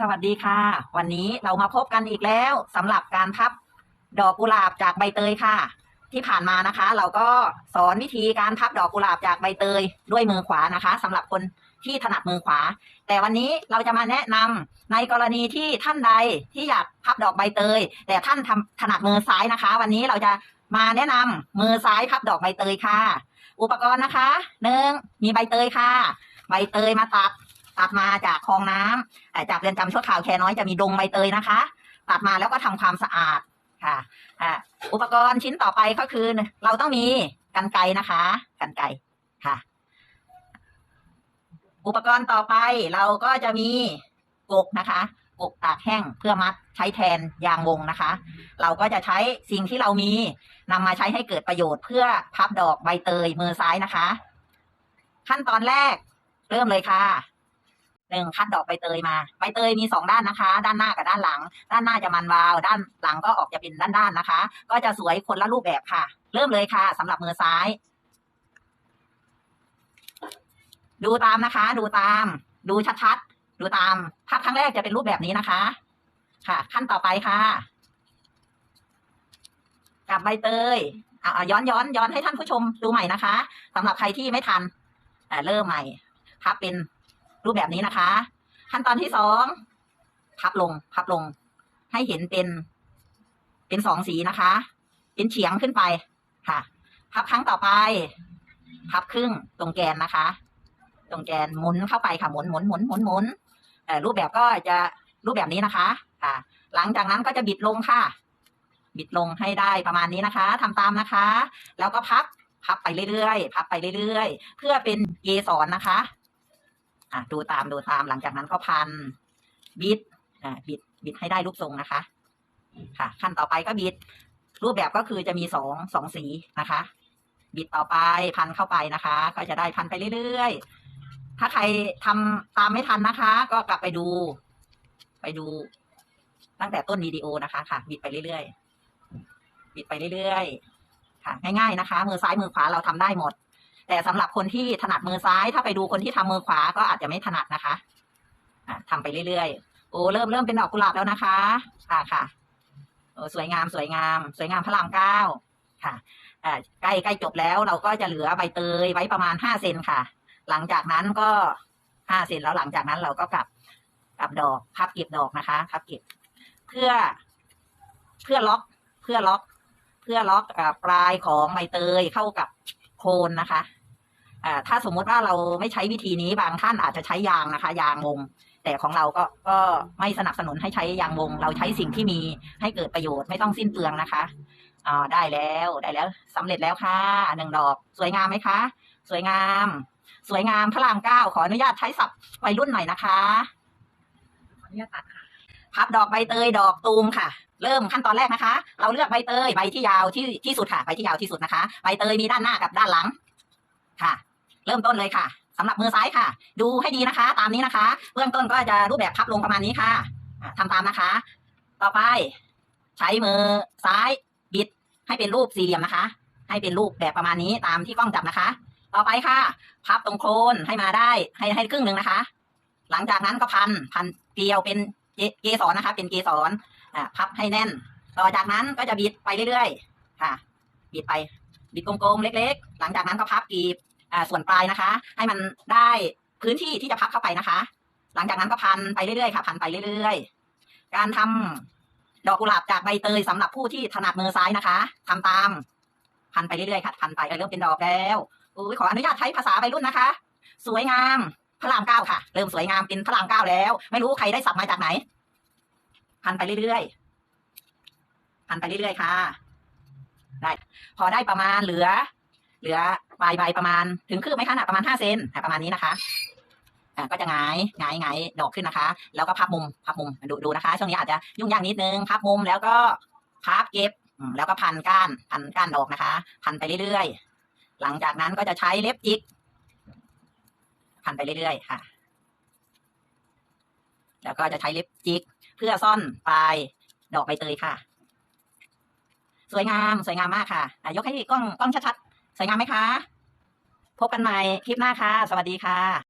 สวัสดีค่ะ วันนี้เรามาพบกันอีกแล้วสำหรับการพับดอกกุหลาบจากใบเตยค่ะ ที่ผ่านมานะคะ เราก็สอนวิธีการพับดอกกุหลาบจากใบเตยด้วยมือขวานะคะสำหรับคนที่ถนัดมือขวา แต่วันนี้เราจะมาแนะนำในกรณีที่ท่านใดที่อยากพับดอกใบเตย แต่ท่านทำถนัดมือซ้ายนะคะ วันนี้เราจะมาแนะนำมือซ้ายพับดอกใบเตยค่ะ อุปกรณ์นะคะหนึ่งมีใบเตยค่ะ ใบเตยมาตัด ตัดมาจากคลองน้ำเอ่อจากเรือนจำชั่วคราวแคน้อยจะมีดงใบเตยนะคะตัดมาแล้วก็ทำความสะอาดค่ะอุปกรณ์ชิ้นต่อไปก็คือ เราต้องมีกันไกนะคะกันไกค่ะ อุปกรณ์ต่อไปเราก็จะมีกกนะคะกกตากแห้งเพื่อมัดใช้แทนยางวงนะคะ เราก็จะใช้สิ่งที่เรามีนำมาใช้ให้เกิดประโยชน์เพื่อพับดอกใบเตยมือซ้ายนะคะ ขั้นตอนแรกเริ่มเลยค่ะ หนึ่งคัดดอกใบเตยมาใบเตยมีสองด้านนะคะ ด้านหน้ากับด้านหลัง ด้านหน้าจะมันวาว ด้านหลังก็ออกจะเป็นด้านๆนะคะ ก็จะสวยคนละรูปแบบค่ะ เริ่มเลยค่ะสำหรับมือซ้าย ดูตามนะคะ ดูตาม ดูชัดๆดูตามภาพครั้งแรกจะเป็นรูปแบบนี้นะคะ ค่ะ ขั้นต่อไปค่ะกับใบเตยอ่าย้อนย้อนย้อนให้ท่านผู้ชมดูใหม่นะคะสำหรับใครที่ไม่ทันอ่เริ่มใหม่พับเป็น รูปแบบนี้นะคะ ขั้นตอนที่สองพับลงพับลง ให้เห็นเป็นเป็นสองสีนะคะ เป็นเฉียงขึ้นไปค่ะ พับครั้งต่อไป พับครึ่งตรงแกนนะคะ ตรงแกนหมุนเข้าไปค่ะหมุนหมุนหมุนหมุนหมุนรูปแบบก็จะรูปแบบนี้นะคะค่ะ หลังจากนั้นก็จะบิดลงค่ะ บิดลงให้ได้ประมาณนี้นะคะทำตามนะคะ แล้วก็พับพับไปเรื่อยๆ พับไปเรื่อยๆ เพื่อเป็นเกสรนะคะ อะดูตามดูตามหลังจากนั้นก็พันบิดอ่าบิดบิดให้ได้รูปทรงนะคะ ค่ะ ขั้นต่อไปก็บิด รูปแบบก็คือจะมีสองสองสีนะคะ บิดต่อไปพันเข้าไปนะคะ ก็จะได้พันไปเรื่อยๆ ถ้าใครทำตามไม่ทันนะคะ ก็กลับไปดู ไปดู ตั้งแต่ต้นวิดีโอนะคะ ค่ะ บิดไปเรื่อยๆบิดไปเรื่อยๆค่ะ ง่ายๆนะคะ มือซ้ายมือขวาเราทำได้หมด แต่สำหรับคนที่ถนัดมือซ้าย ถ้าไปดูคนที่ทำมือขวาก็อาจจะไม่ถนัดนะคะอะทำไปเรื่อยๆ โอ้เริ่มเริ่มเป็นดอกกุหลาบแล้วนะคะค่ะค่ะโอ้สวยงามสวยงาม สวยงามพระรามเก้าค่ะอ่าใกล้ใกล้จบแล้วเราก็จะเหลือใบเตยไว้ประมาณห้าเซนค่ะ หลังจากนั้นก็ห้าเซนแล้วหลังจากนั้นเราก็กลับกลับดอกพับเก็บดอกนะคะพับเก็บเพื่อเพื่อล็อกเพื่อล็อก เพื่อล็อกอปลายของใบเตยเข้ากับโคนนะคะ ถ้าสมมุติว่าเราไม่ใช้วิธีนี้บางท่านอาจจะใช้ยางนะคะ ยางวง แต่ของเราก็ก็ไม่สนับสนุนให้ใช้ยางวง เราใช้สิ่งที่มีให้เกิดประโยชน์ไม่ต้องสิ้นเปลืองนะคะอ่าได้แล้วได้แล้วสำเร็จแล้วค่ะหนึ่งดอก สวยงามไหมคะ สวยงาม สวยงามพระรามเก้าขออนุญาตใช้ศัพท์วัยรุ่นหน่อยนะคะขออนุญาตตัดค่ะพับดอกใบเตยดอกตูมค่ะ เริ่มขั้นตอนแรกนะคะ เราเลือกใบเตยใบที่ยาวที่ที่สุดค่ะใบที่ยาวที่สุดนะคะ ใบเตยมีด้านหน้ากับด้านหลังค่ะ เริ่มต้นเลยค่ะสำหรับมือซ้ายค่ะ ดูให้ดีนะคะ ตามนี้นะคะ เบื้องต้นก็จะรูปแบบพับลงประมาณนี้ค่ะอะทำตามนะคะ ต่อไป ใช้มือซ้ายบิดให้เป็นรูปสี่เหลี่ยมนะคะ ให้เป็นรูปแบบประมาณนี้ตามที่กล้องจับนะคะ ต่อไปค่ะ พับตรงโคนให้มาได้ให้ให้ครึ่งหนึ่งนะคะ หลังจากนั้นก็พันพันเกลียวเป็นเกสรนะคะ เป็นเกสรอะพับให้แน่น ต่อจากนั้นก็จะบิดไปเรื่อยๆ ค่ะ บิดไปบิดกลมๆเล็ก ๆ หลังจากนั้นก็พับกรีบ ส่วนปลายนะคะ ให้มันได้พื้นที่ที่จะพับเข้าไปนะคะ หลังจากนั้นก็พันไปเรื่อยๆค่ะพันไปเรื่อยๆ การทำดอกกุหลาบจากใบเตยสำหรับผู้ที่ถนัดมือซ้ายนะคะทำตาม พันไปเรื่อยๆค่ะพันไปเริ่มเป็นดอกแล้วอุ้ยขออนุญาตใช้ภาษาวัยรุ่นนะคะ สวยงามพระรามเก้าค่ะ เริ่มสวยงามเป็นพระรามเก้าแล้ว ไม่รู้ใครได้สับมาจากไหน พันไปเรื่อยๆพันไปเรื่อยๆค่ะ ได้ พอได้ประมาณเหลือ เหลือ ปลายใบประมาณถึงคืบไหมคะนะประมาณห้าเซนประมาณนี้นะคะก็จะงายงายงายดอกขึ้นนะคะ แล้วก็พับมุมพับมุมดูดูนะคะ ช่วงนี้อาจจะยุ่งยากนิดนึงพับมุมแล้วก็พับเก็บแล้วก็พันก้านพันก้านดอกนะคะ พันไปเรื่อยๆ หลังจากนั้นก็จะใช้เล็บจิก พันไปเรื่อยๆค่ะ แล้วก็จะใช้เล็บจิก เพื่อซ่อนปลายดอกใบเตยค่ะ สวยงามสวยงามมากค่ะอะยกให้กล้องกล้องชัดๆ สวยงามไหมคะ พบกันใหม่คลิปหน้าค่ะ สวัสดีค่ะ